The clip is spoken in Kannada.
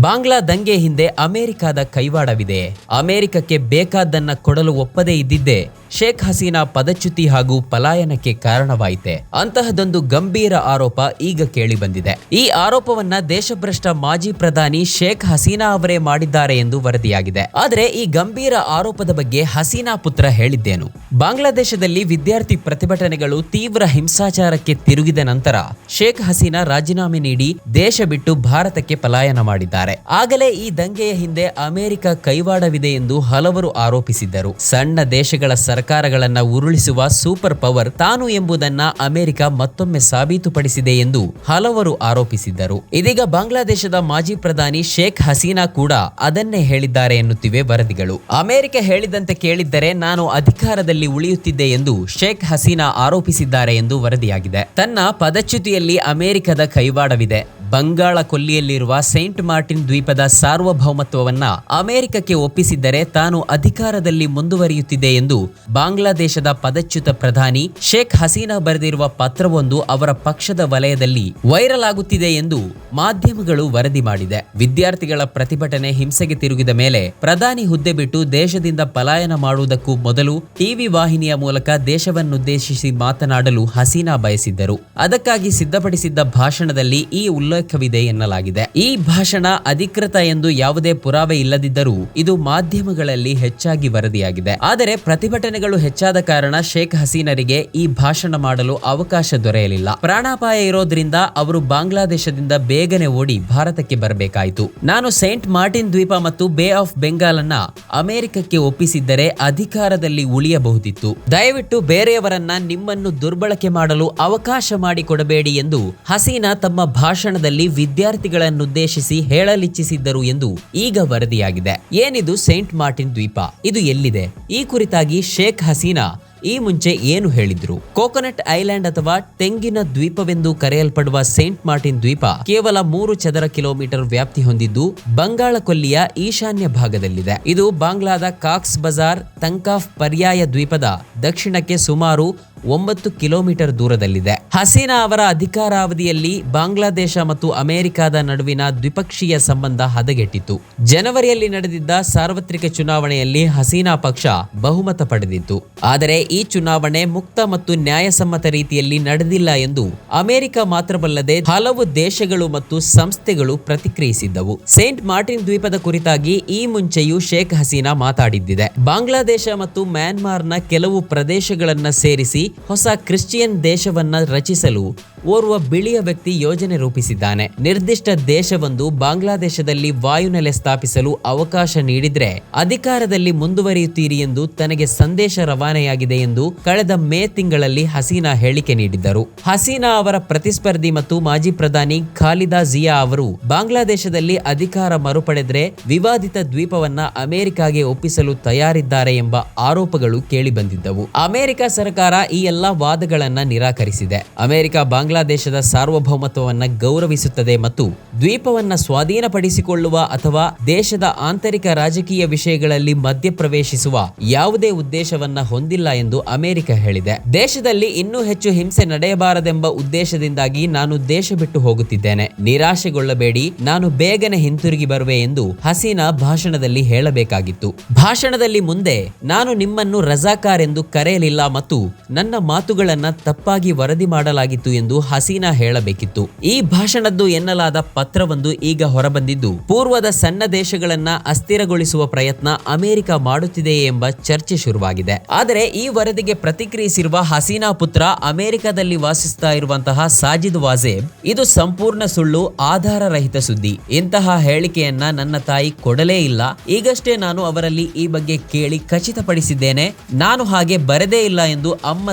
ಬಾಂಗ್ಲಾ ದಂಗೆ ಹಿಂದೆ ಅಮೆರಿಕದ ಕೈವಾಡವಿದೆ. ಅಮೆರಿಕಕ್ಕೆ ಬೇಕಾದ್ದನ್ನ ಕೊಡಲು ಒಪ್ಪದೇ ಇದ್ದಿದ್ದೇ. ಶೇಖ್ ಹಸೀನಾ ಪದಚ್ಯುತಿ ಹಾಗೂ ಪಲಾಯನಕ್ಕೆ ಕಾರಣವಾಯಿತೆ. ಅಂತಹದೊಂದು ಗಂಭೀರ ಆರೋಪ ಈಗ ಕೇಳಿ ಬಂದಿದೆ ಈ ಆರೋಪವನ್ನ ದೇಶಭ್ರಷ್ಟ ಮಾಜಿ ಪ್ರಧಾನಿ ಶೇಖ್ ಹಸೀನಾ ಅವರೇ ಮಾಡಿದ್ದಾರೆ ಎಂದು ವರದಿಯಾಗಿದೆ. ಆದರೆ ಈ ಗಂಭೀರ ಆರೋಪದ ಬಗ್ಗೆ ಹಸೀನಾ ಪುತ್ರ ಹೇಳಿದ್ದೇನು. ಬಾಂಗ್ಲಾದೇಶದಲ್ಲಿ ವಿದ್ಯಾರ್ಥಿ ಪ್ರತಿಭಟನೆಗಳು ತೀವ್ರ ಹಿಂಸಾಚಾರಕ್ಕೆ ತಿರುಗಿದ ನಂತರ ಶೇಖ್ ಹಸೀನಾ ರಾಜೀನಾಮೆ ನೀಡಿ ದೇಶ ಬಿಟ್ಟು ಭಾರತಕ್ಕೆ ಪಲಾಯನ ಮಾಡಿದ್ದಾರೆ. ಆಗಲೇ ಈ ದಂಗೆಯ ಹಿಂದೆ ಅಮೆರಿಕ ಕೈವಾಡವಿದೆ ಎಂದು ಹಲವರು ಆರೋಪಿಸಿದ್ದರು. ಸಣ್ಣ ದೇಶಗಳ ಸರ್ಕಾರಗಳನ್ನ ಉರುಳಿಸುವ ಸೂಪರ್ ಪವರ್ ತಾನು ಎಂಬುದನ್ನ ಅಮೆರಿಕ ಮತ್ತೊಮ್ಮೆ ಸಾಬೀತುಪಡಿಸಿದೆ ಎಂದು ಹಲವರು ಆರೋಪಿಸಿದ್ದರು. ಇದೀಗ ಬಾಂಗ್ಲಾದೇಶದ ಮಾಜಿ ಪ್ರಧಾನಿ ಶೇಖ್ ಹಸೀನಾ ಕೂಡ ಅದನ್ನೇ ಹೇಳಿದ್ದಾರೆ ಎನ್ನುತ್ತಿವೆ ವರದಿಗಳು. ಅಮೆರಿಕ ಹೇಳಿದಂತೆ ಕೇಳಿದ್ದರೆ ನಾನು ಅಧಿಕಾರದಲ್ಲಿ ಉಳಿಯುತ್ತಿದ್ದೆ ಎಂದು ಶೇಖ್ ಹಸೀನಾ ಆರೋಪಿಸಿದ್ದಾರೆ ಎಂದು ವರದಿಯಾಗಿದೆ. ತನ್ನ ಪದಚ್ಯುತಿಯಲ್ಲಿ ಅಮೆರಿಕದ ಕೈವಾಡವಿದೆ. ಬಂಗಾಳ ಕೊಲ್ಲಿಯಲ್ಲಿರುವ ಸೈಂಟ್ ಮಾರ್ಟಿನ್ ದ್ವೀಪದ ಸಾರ್ವಭೌಮತ್ವವನ್ನ ಅಮೆರಿಕಕ್ಕೆ ಒಪ್ಪಿಸಿದ್ದರೆ ತಾನು ಅಧಿಕಾರದಲ್ಲಿ ಮುಂದುವರಿಯುತ್ತಿದೆ ಎಂದು ಬಾಂಗ್ಲಾದೇಶದ ಪದಚ್ಯುತ ಪ್ರಧಾನಿ ಶೇಖ್ ಹಸೀನಾ ಬರೆದಿರುವ ಪತ್ರವೊಂದು ಅವರ ಪಕ್ಷದ ವಲಯದಲ್ಲಿ ವೈರಲ್ ಆಗುತ್ತಿದೆ ಎಂದು ಮಾಧ್ಯಮಗಳು ವರದಿ ಮಾಡಿದೆ. ವಿದ್ಯಾರ್ಥಿಗಳ ಪ್ರತಿಭಟನೆ ಹಿಂಸೆಗೆ ತಿರುಗಿದ ಮೇಲೆ ಪ್ರಧಾನಿ ಹುದ್ದೆ ಬಿಟ್ಟು ದೇಶದಿಂದ ಪಲಾಯನ ಮಾಡುವುದಕ್ಕೂ ಮೊದಲು ಟಿವಿ ವಾಹಿನಿಯ ಮೂಲಕ ದೇಶವನ್ನುದ್ದೇಶಿಸಿ ಮಾತನಾಡಲು ಹಸೀನಾ ಬಯಸಿದ್ದರು. ಅದಕ್ಕಾಗಿ ಸಿದ್ಧಪಡಿಸಿದ್ದ ಭಾಷಣದಲ್ಲಿ ಈ ಉಲ್ಲೇಖವಿದೆ ಎನ್ನಲಾಗಿದೆ. ಈ ಭಾಷಣ ಅಧಿಕೃತ ಎಂದು ಯಾವುದೇ ಪುರಾವೆ ಇಲ್ಲದಿದ್ದರೂ ಇದು ಮಾಧ್ಯಮಗಳಲ್ಲಿ ಹೆಚ್ಚಾಗಿ ವರದಿಯಾಗಿದೆ. ಆದರೆ ಪ್ರತಿಭಟನೆಗಳು ಹೆಚ್ಚಾದ ಕಾರಣ ಶೇಖ್ ಹಸೀನರಿಗೆ ಈ ಭಾಷಣ ಮಾಡಲು ಅವಕಾಶ ದೊರೆಯಲಿಲ್ಲ. ಪ್ರಾಣಾಪಾಯ ಇರೋದ್ರಿಂದ ಅವರು ಬಾಂಗ್ಲಾದೇಶದಿಂದ ಬೇಗನೆ ಓಡಿ ಭಾರತಕ್ಕೆ ಬರಬೇಕಾಯಿತು. ನಾನು ಸೇಂಟ್ ಮಾರ್ಟಿನ್ ದ್ವೀಪ ಮತ್ತು ಬೇ ಆಫ್ ಬೆಂಗಾಲ್ ಅನ್ನ ಅಮೆರಿಕಕ್ಕೆ ಒಪ್ಪಿಸಿದ್ದರೆ ಅಧಿಕಾರದಲ್ಲಿ ಉಳಿಯಬಹುದಿತ್ತು. ದಯವಿಟ್ಟು ಬೇರೆಯವರನ್ನ ನಿಮ್ಮನ್ನು ದುರ್ಬಳಕೆ ಮಾಡಲು ಅವಕಾಶ ಮಾಡಿಕೊಡಬೇಡಿ ಎಂದು ಹಸೀನಾ ತಮ್ಮ ಭಾಷಣದಲ್ಲಿ ವಿದ್ಯಾರ್ಥಿಗಳನ್ನುದ್ದೇಶಿಸಿ ಹೇಳಲಿಚ್ಛಿಸಿದ್ದರು ಎಂದು ಈಗ ವರದಿಯಾಗಿದೆ. ಏನಿದು ಸೇಂಟ್ ಮಾರ್ಟಿನ್ ದ್ವೀಪ? ಇದು ಎಲ್ಲಿದೆ? ಈ ಕುರಿತಾಗಿ ಶೇಖ್ ಹಸೀನಾ ಈ ಮುಂಚೆ ಏನು ಹೇಳಿದ್ರು? ಕೋಕೋನಟ್ ಐಲ್ಯಾಂಡ್ ಅಥವಾ ತೆಂಗಿನ ದ್ವೀಪವೆಂದು ಕರೆಯಲ್ಪಡುವ ಸೇಂಟ್ ಮಾರ್ಟಿನ್ ದ್ವೀಪ ಕೇವಲ ಮೂರು ಚದರ ಕಿಲೋಮೀಟರ್ ವ್ಯಾಪ್ತಿ ಹೊಂದಿದ್ದು ಬಂಗಾಳ ಕೊಲ್ಲಿಯ ಈಶಾನ್ಯ ಭಾಗದಲ್ಲಿದೆ. ಇದು ಬಾಂಗ್ಲಾದ ಕಾಕ್ಸ್ ಬಜಾರ್ ತಂಕಾಫ್ ಪರ್ಯಾಯ ದ್ವೀಪದ ದಕ್ಷಿಣಕ್ಕೆ ಸುಮಾರು ಒಂಬತ್ತು ಕಿಲೋಮೀಟರ್ ದೂರದಲ್ಲಿದೆ. ಹಸೀನಾ ಅವರ ಅಧಿಕಾರಾವಧಿಯಲ್ಲಿ ಬಾಂಗ್ಲಾದೇಶ ಮತ್ತು ಅಮೆರಿಕದ ನಡುವಿನ ದ್ವಿಪಕ್ಷೀಯ ಸಂಬಂಧ ಹದಗೆಟ್ಟಿತ್ತು. ಜನವರಿಯಲ್ಲಿ ನಡೆದಿದ್ದ ಸಾರ್ವತ್ರಿಕ ಚುನಾವಣೆಯಲ್ಲಿ ಹಸೀನಾ ಪಕ್ಷ ಬಹುಮತ ಪಡೆದಿತ್ತು. ಆದರೆ ಈ ಚುನಾವಣೆ ಮುಕ್ತ ಮತ್ತು ನ್ಯಾಯಸಮ್ಮತ ರೀತಿಯಲ್ಲಿ ನಡೆದಿಲ್ಲ ಎಂದು ಅಮೆರಿಕ ಮಾತ್ರವಲ್ಲದೆ ಹಲವು ದೇಶಗಳು ಮತ್ತು ಸಂಸ್ಥೆಗಳು ಪ್ರತಿಕ್ರಿಯಿಸಿದ್ದವು. ಸೇಂಟ್ ಮಾರ್ಟಿನ್ ದ್ವೀಪದ ಕುರಿತಾಗಿ ಈ ಮುಂಚೆಯೂ ಶೇಖ್ ಹಸೀನಾ ಮಾತಾಡಿದ್ದಿದೆ. ಬಾಂಗ್ಲಾದೇಶ ಮತ್ತು ಮ್ಯಾನ್ಮಾರ್ನ ಕೆಲವು ಪ್ರದೇಶಗಳನ್ನ ಸೇರಿಸಿ ಹೊಸ ಕ್ರಿಶ್ಚಿಯನ್ ದೇಶವನ್ನ ರಚಿಸಲು ಓರ್ವ ಬಿಳಿಯ ವ್ಯಕ್ತಿ ಯೋಜನೆ ರೂಪಿಸಿದ್ದಾನೆ. ನಿರ್ದಿಷ್ಟ ದೇಶವೊಂದು ಬಾಂಗ್ಲಾದೇಶದಲ್ಲಿ ವಾಯುನೆಲೆ ಸ್ಥಾಪಿಸಲು ಅವಕಾಶ ನೀಡಿದ್ರೆ ಅಧಿಕಾರದಲ್ಲಿ ಮುಂದುವರಿಯುತ್ತೀರಿ ಎಂದು ತನಗೆ ಸಂದೇಶ ರವಾನೆಯಾಗಿದೆ ಎಂದು ಕಳೆದ ಮೇ ತಿಂಗಳಲ್ಲಿ ಹಸೀನಾ ಹೇಳಿಕೆ ನೀಡಿದ್ದರು. ಹಸೀನಾ ಅವರ ಪ್ರತಿಸ್ಪರ್ಧಿ ಮತ್ತು ಮಾಜಿ ಪ್ರಧಾನಿ ಖಾಲಿದಾ ಜಿಯಾ ಅವರು ಬಾಂಗ್ಲಾದೇಶದಲ್ಲಿ ಅಧಿಕಾರ ಮರುಪಡೆದ್ರೆ ವಿವಾದಿತ ದ್ವೀಪವನ್ನ ಅಮೆರಿಕಾಗೆ ಒಪ್ಪಿಸಲು ತಯಾರಿದ್ದಾರೆ ಎಂಬ ಆರೋಪಗಳು ಕೇಳಿಬಂದಿದ್ದವು. ಅಮೆರಿಕ ಸರ್ಕಾರ ಎಲ್ಲಾ ವಾದಗಳನ್ನ ನಿರಾಕರಿಸಿದೆ. ಅಮೆರಿಕ ಬಾಂಗ್ಲಾದೇಶದ ಸಾರ್ವಭೌಮತ್ವವನ್ನು ಗೌರವಿಸುತ್ತದೆ ಮತ್ತು ದ್ವೀಪವನ್ನ ಸ್ವಾಧೀನಪಡಿಸಿಕೊಳ್ಳುವ ಅಥವಾ ದೇಶದ ಆಂತರಿಕ ರಾಜಕೀಯ ವಿಷಯಗಳಲ್ಲಿ ಮಧ್ಯಪ್ರವೇಶಿಸುವ ಯಾವುದೇ ಉದ್ದೇಶವನ್ನ ಹೊಂದಿಲ್ಲ ಎಂದು ಅಮೆರಿಕ ಹೇಳಿದೆ. ದೇಶದಲ್ಲಿ ಇನ್ನೂ ಹೆಚ್ಚು ಹಿಂಸೆ ನಡೆಯಬಾರದೆಂಬ ಉದ್ದೇಶದಿಂದಾಗಿ ನಾನು ದೇಶ ಬಿಟ್ಟು ಹೋಗುತ್ತಿದ್ದೇನೆ. ನಿರಾಶೆಗೊಳ್ಳಬೇಡಿ, ನಾನು ಬೇಗನೆ ಹಿಂತಿರುಗಿ ಬರುವೆ ಎಂದು ಹಸೀನಾ ಭಾಷಣದಲ್ಲಿ ಹೇಳಬೇಕಾಗಿತ್ತು. ಭಾಷಣದಲ್ಲಿ ಮುಂದೆ, ನಾನು ನಿಮ್ಮನ್ನು ರಜಾಕಾರ್ ಎಂದು ಕರೆಯಲಿಲ್ಲ ಮತ್ತು ನನ್ನ ಮಾತುಗಳನ್ನ ತಪ್ಪಾಗಿ ವರದಿ ಮಾಡಲಾಗಿತ್ತು ಎಂದು ಹಸೀನಾ ಹೇಳಬೇಕಿತ್ತು. ಈ ಭಾಷಣದ್ದು ಎನ್ನಲಾದ ಪತ್ರವೊಂದು ಈಗ ಹೊರಬಂದಿದ್ದು, ಪೂರ್ವದ ಸಣ್ಣ ದೇಶಗಳನ್ನ ಅಸ್ಥಿರಗೊಳಿಸುವ ಪ್ರಯತ್ನ ಅಮೆರಿಕ ಮಾಡುತ್ತಿದೆಯೇ ಎಂಬ ಚರ್ಚೆ ಶುರುವಾಗಿದೆ. ಆದರೆ ಈ ವರದಿಗೆ ಪ್ರತಿಕ್ರಿಯಿಸಿರುವ ಹಸೀನಾ ಪುತ್ರ ಅಮೆರಿಕದಲ್ಲಿ ವಾಸಿಸ್ತಾ ಇರುವಂತಹ ಸಾಜಿದ್ ವಾಜೇಬ್, ಇದು ಸಂಪೂರ್ಣ ಸುಳ್ಳು ಆಧಾರ ರಹಿತ ಸುದ್ದಿ. ಇಂತಹ ಹೇಳಿಕೆಯನ್ನ ನನ್ನ ತಾಯಿ ಕೊಡಲೇ ಇಲ್ಲ. ಈಗಷ್ಟೇ ನಾನು ಅವರಲ್ಲಿ ಈ ಬಗ್ಗೆ ಕೇಳಿ ಖಚಿತಪಡಿಸಿದ್ದೇನೆ. ನಾನು ಹಾಗೆ ಬರೆದೇ ಇಲ್ಲ ಎಂದು ಅಮ್ಮ